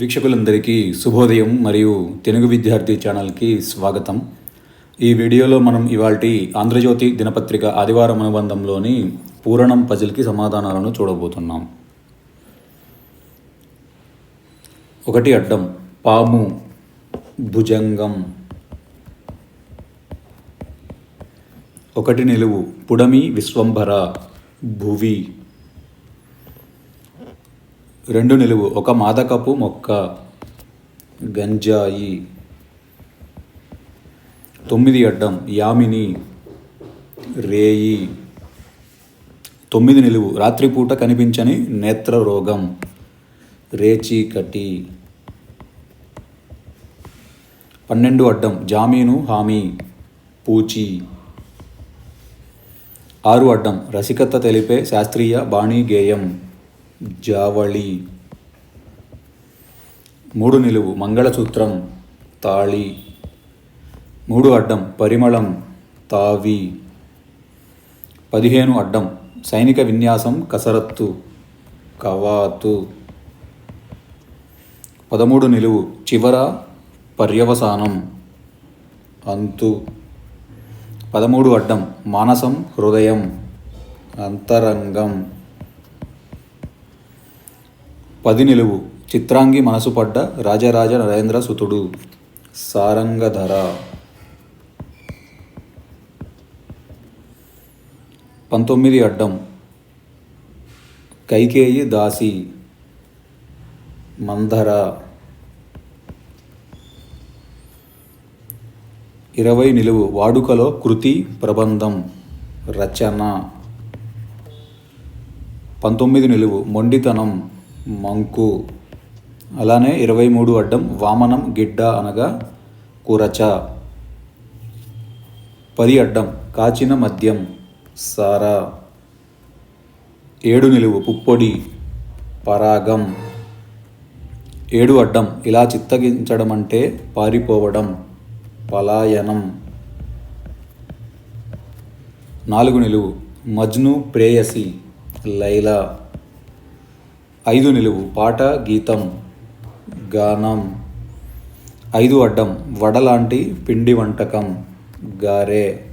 వీక్షకులందరికీ శుభోదయం మరియు తెలుగు విద్యార్థి ఛానల్కి స్వాగతం. ఈ వీడియోలో మనం ఇవాల్టి ఆంధ్రజ్యోతి దినపత్రిక ఆదివారం అనుబంధంలోని పూరణం పజిల్కి సమాధానాలను చూడబోతున్నాం. ఒకటి అడ్డం పాము భుజంగం. ఒకటి నిలువు పుడమి విశ్వంభర భువి. రెండు నిలువు. ఒక మాదకపు మొక్క గంజాయి. తొమ్మిది అడ్డం యామిని రేయి. తొమ్మిది నిలువు. రాత్రిపూట కనిపించని నేత్ర రోగం రేచీకటి. పన్నెండు అడ్డం జామీను హామీ పూచి. ఆరు అడ్డం రసికత తెలిపే శాస్త్రీయ బాణీ గేయం జావళి. మూడు నిలువు మంగళసూత్రం తాళి. మూడు అడ్డం పరిమళం తావి. పదిహేను అడ్డం సైనిక విన్యాసం కసరత్తు కవాతు. పదమూడు నిలువు చివర పర్యవసానం అంతు. పదమూడు అడ్డం మానసం హృదయం అంతరంగం. పది నిలువు చిత్రాంగి మనసుపడ్డ రాజరాజ నరేంద్ర సుతుడు. సారంగధర. పంతొమ్మిది అడ్డం. కైకేయి దాసి. మంధర. ఇరవై నిలువు. వాడుకలో కృతి ప్రబంధం. రచన. పంతొమ్మిది నిలువు. మొండితనం. మంకు. అలానే ఇరవై మూడు అడ్డం వామనం గిడ్డ అనగా కురచ. పది అడ్డం కాచిన మద్యం సారా. ఏడు నిలువు పుప్పొడి పరాగం. ఏడు అడ్డం ఇలా చిత్తగించడం అంటే పారిపోవడం పలాయనం. నాలుగు నిలువు మజ్ను ప్రేయసి లైలా. ఐదు నిలువు పాట గీతం గానం. ఐదు అడ్డం వడలాంటి పిండి వంటకం గారే.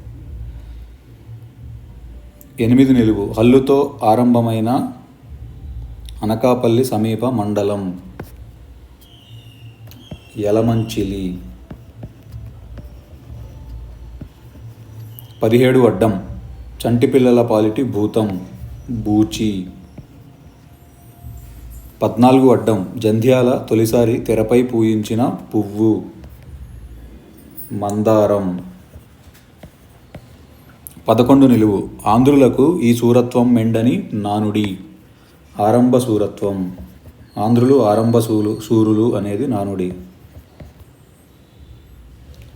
ఎనిమిది నిలువు హల్లుతో ఆరంభమైన అనకాపల్లి సమీప మండలం. యలమంచిలి. పదిహేడు అడ్డం చంటిపిల్లల పాలిటి భూతం బూచి. పద్నాలుగు అడ్డం జంధ్యాల తొలిసారి తెరపై పూయించిన పువ్వు. మందారం. పదకొండు నిలువు. ఆంధ్రులకు ఈ సూరత్వం మెండని నానుడి. ఆరంభ సూరత్వం. ఆంధ్రులు ఆరంభ సూలు సూరులు అనేది నానుడి.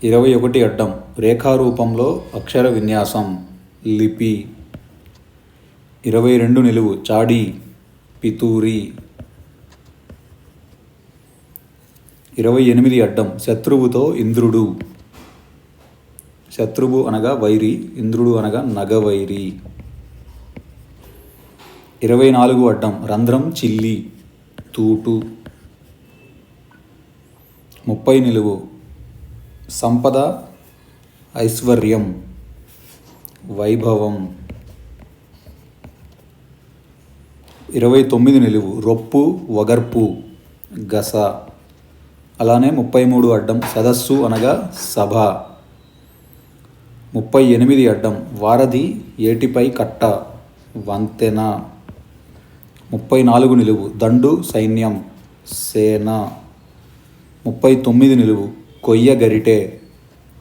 ఇరవై ఒకటి అడ్డం. రేఖారూపంలో అక్షర విన్యాసం. లిపి. ఇరవై రెండు నిలువు. చాడి. పితూరి. ఇరవై ఎనిమిది అడ్డం శత్రువుతో ఇంద్రుడు. శత్రువు అనగా వైరి ఇంద్రుడు అనగా నగవైరి. ఇరవై నాలుగు అడ్డం రంధ్రం చిల్లి తూటు. ముప్పై నిలువు సంపద ఐశ్వర్యం వైభవం. ఇరవై తొమ్మిది నిలువు రొప్పు వగర్పు గస. అలానే ముప్పై మూడు అడ్డం సదస్సు అనగా సభ. ముప్పై ఎనిమిది అడ్డం వారధి ఏటిపై కట్ట. వంతెన. ముప్పై నాలుగు నిలువు దండు సైన్యం. సేన. ముప్పై తొమ్మిది నిలువు కొయ్య గరిటె.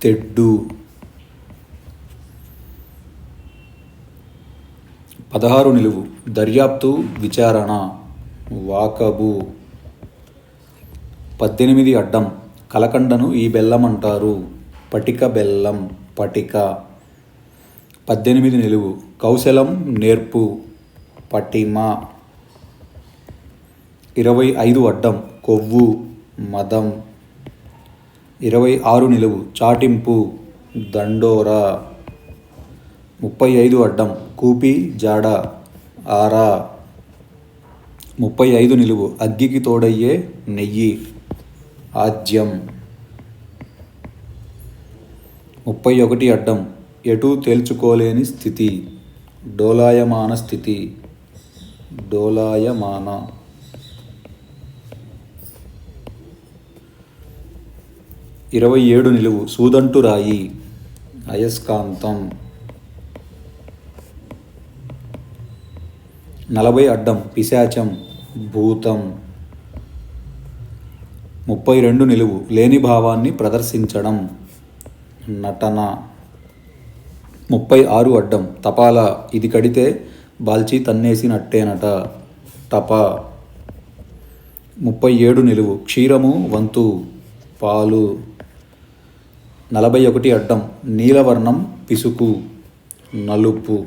తెడ్డు. పదహారు నిలువు దర్యాప్తు విచారణ. వాకబు. పద్దెనిమిది అడ్డం. కలకండను ఈ బెల్లం అంటారు పటిక బెల్లం పటిక. పద్దెనిమిది నిలువు. కౌశలం నేర్పు. పటిమ. ఇరవై ఐదు అడ్డం. కొవ్వు మదం. ఇరవై ఆరు నిలువు. చాటింపు దండోరా. ముప్పై ఐదు అడ్డం. కూపి జాడ ఆరా. ముప్పై ఐదు నిలువు. అగ్గికి తోడయ్యే నెయ్యి. ఆజ్యం ముప్పై ఒకటి అడ్డం. ఎటూ తేల్చుకోలేని స్థితి. డోలాయమాన స్థితి. డోలాయమాన. ఇరవై ఏడు నిలువు. సూదంటు రాయి. అయస్కాంతం. నలభై అడ్డం. పిశాచం. భూతం. ముప్పై రెండు నిలువు లేని భావాన్ని ప్రదర్శించడం. నటన. ముప్పై ఆరు అడ్డం. తపాలా. ఇది కడితే బాల్చి తన్నేసినట్టేనట. టప ముప్పై ఏడు నిలువు. క్షీరము వంతు పాలు. నలభై ఒకటి అడ్డం. నీలవర్ణం పిసుకు. నలుపు.